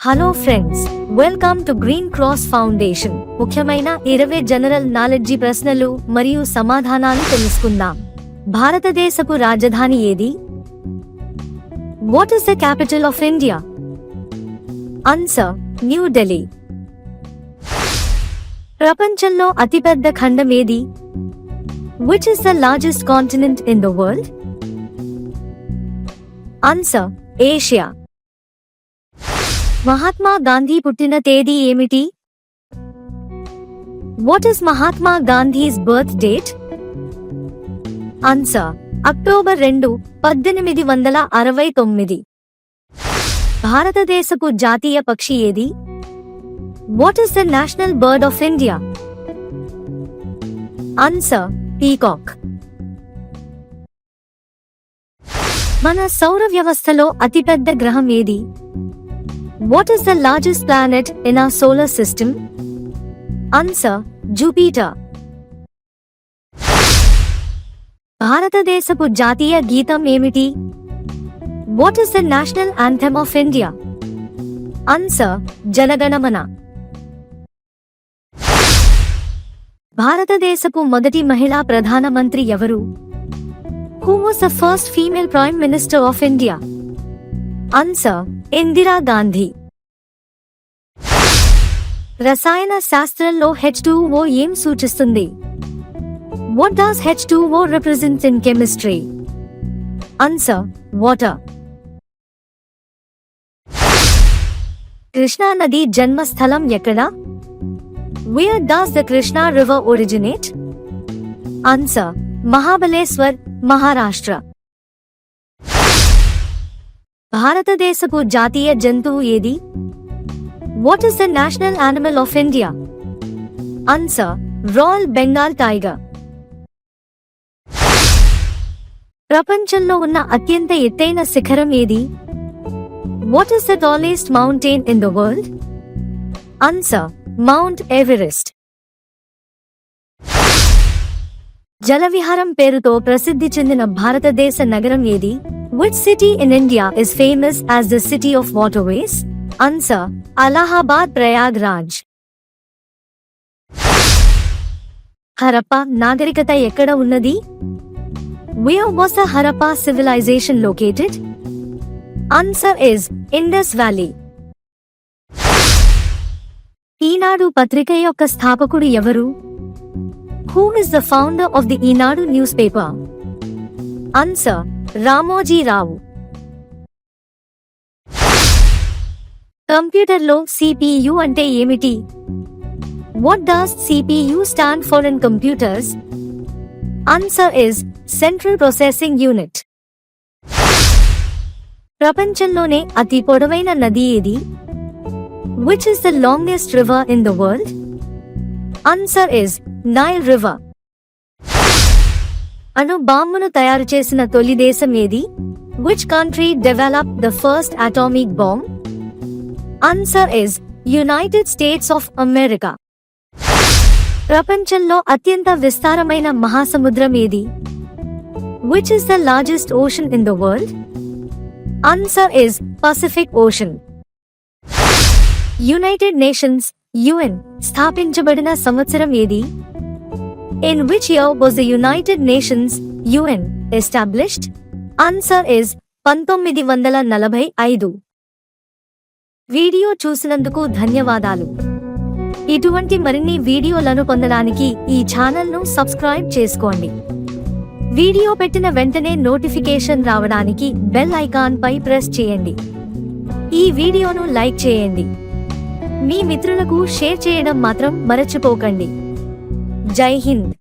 Hello friends welcome to green cross foundation ముఖ్యమైన ఇరవై general knowledge ప్రశ్నలు మరియు సమాధానాలు తెలుసుకుందాం. భారతదేశపు రాజధాని ఏది? What is the capital of India answer New Delhi ప్రపంచంలో అతిపెద్ద ఖండం ఏది? Which is the largest continent in the world answer Asia Mahatma Gandhi పుట్టిన తేదీ ఏమిటి? What is Mahatma Gandhi's birth date answer October రెండు పద్దెనిమిది వందల అరవై తొమ్మిది. భారతదేశపు జాతీయ పక్షి ఏది? What is the national bird of India answer peacock మన సౌర వ్యవస్థలో అతిపెద్ద గ్రహం ఏది? What is the largest planet in our solar system answer Jupiter భారతదేశపు జాతీయ గీతం ఏమిటి what is the national anthem of India answer Jana Gana Mana భారతదేశపు మొదటి మహిళా ప్రధానమంత్రి ఎవరు who was the first female prime minister of India answer Indira Gandhi రసాయన శాస్త్రంలో హెచ్ ఓ ఏం సూచిస్తుంది? What does H O represent in chemistry answer water Krishna నది జన్మస్థలం ఎక్కడ? Where does the Krishna river originate answer Mahabaleshwar Maharashtra. భారతదేశపు జాతీయ జంతువు ఏది? What is the national animal of India answer royal Bengal tiger ప్రపంచంలో ఉన్న అత్యంత ఎత్తైన శిఖరం ఏది? What is the tallest mountain in the world answer Mount Everest జలవిహారం పేరుతో ప్రసిద్ధి చెందిన భారతదేశ నగరం ఏది? Which city in India is famous as the city of waterways answer Allahabad Prayag Raj Harappa నాగరికత ఎక్కడ ఉన్నది? Where was the Harappa civilization located answer is Indus valley Eenadu పత్రిక యొక్క స్థాపకుడు ఎవరు? Who is the founder of the Eenadu news paper answer Ramoji Rao. కంప్యూటర్లో CPU అంటే ఏమిటి? What does CPU stand for in computers answer is central processing unit ప్రపంచంలోనే అతి పొడవైన నది ఏది? Which is the longest river in the world answer is Nile river అణు బాంబును తయారు చేసిన తొలి దేశం ఏది? Which country develop the first atomic bomb answer is United States of America ప్రపంచంలో అత్యంత విస్తారమైన మహాసముద్రం ఏది? Which is the largest ocean in the world answer is Pacific ocean United Nations UN స్థాపించబడిన సంవత్సరం ఏది? In which year was the United Nations UN established answer is పంతొమ్మిది వందల నలభై ఐదు. వీడియో చూసినందుకు ధన్యవాదాలు. ఇటువంటి మరిన్ని వీడియోలను పొందడానికి ఈ ఛానల్ను సబ్స్క్రైబ్ చేసుకోండి. వీడియో పెట్టిన వెంటనే నోటిఫికేషన్ రావడానికి బెల్ ఐకాన్ పై ప్రెస్ చేయండి. ఈ వీడియోను లైక్ చేయండి. మీ మిత్రులకు షేర్ చేయడం మాత్రం మరచిపోకండి. జై హింద్.